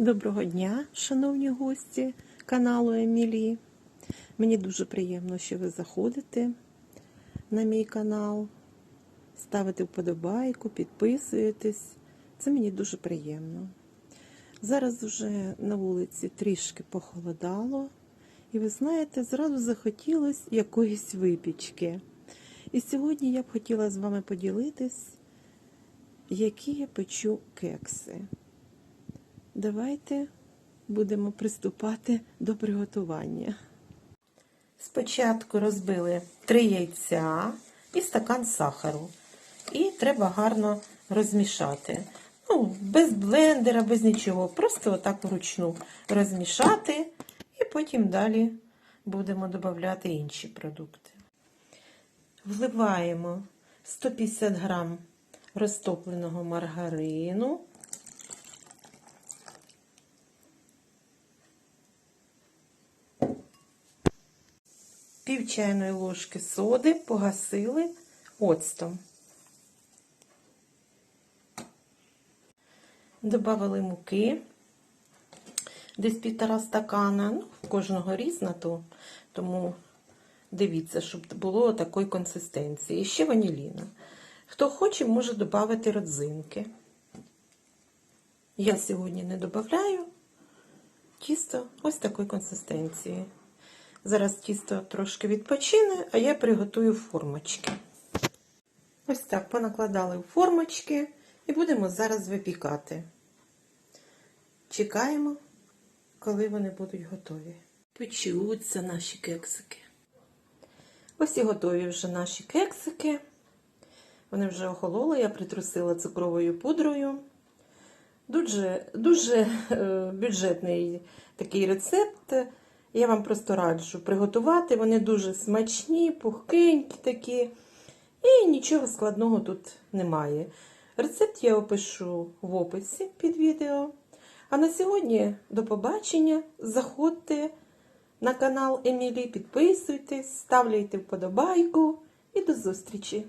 Доброго дня, шановні гості каналу Емілі. Мені дуже приємно, що ви заходите на мій канал, ставите вподобайку, підписуєтесь. Це мені дуже приємно. Зараз вже на вулиці трішки похолодало, і ви знаєте, зразу захотілося якоїсь випічки. І сьогодні я б хотіла з вами поділитись, які я печу кекси. Давайте будемо приступати до приготування. Спочатку розбили три яйця і стакан сахару. І треба гарно розмішати. Ну, без блендера, без нічого. Просто отак вручну розмішати, і потім далі будемо додавати інші продукти. Вливаємо 150 грам розтопленого маргарину. Пів чайної ложки соди погасили оцтом. Добавили муки, десь півтора стакана, ну, кожного різна, то, тому дивіться, щоб було такої консистенції. І ще ваніліна. Хто хоче, може додати родзинки. Я сьогодні не додаю тісто ось такої консистенції. Зараз тісто трошки відпочине, а я приготую формочки. Ось так понакладали в формочки і будемо зараз випікати. Чекаємо, коли вони будуть готові. Печуться наші кексики. Ось і готові вже наші кексики. Вони вже охололи, я притрусила цукровою пудрою. Дуже, дуже е, бюджетний такий рецепт. Я вам просто раджу приготувати. Вони дуже смачні, пухкенькі такі. І нічого складного тут немає. Рецепт я опишу в описі під відео. А на сьогодні до побачення. Заходьте на канал Емілі, підписуйтесь, ставляйте вподобайку і до зустрічі!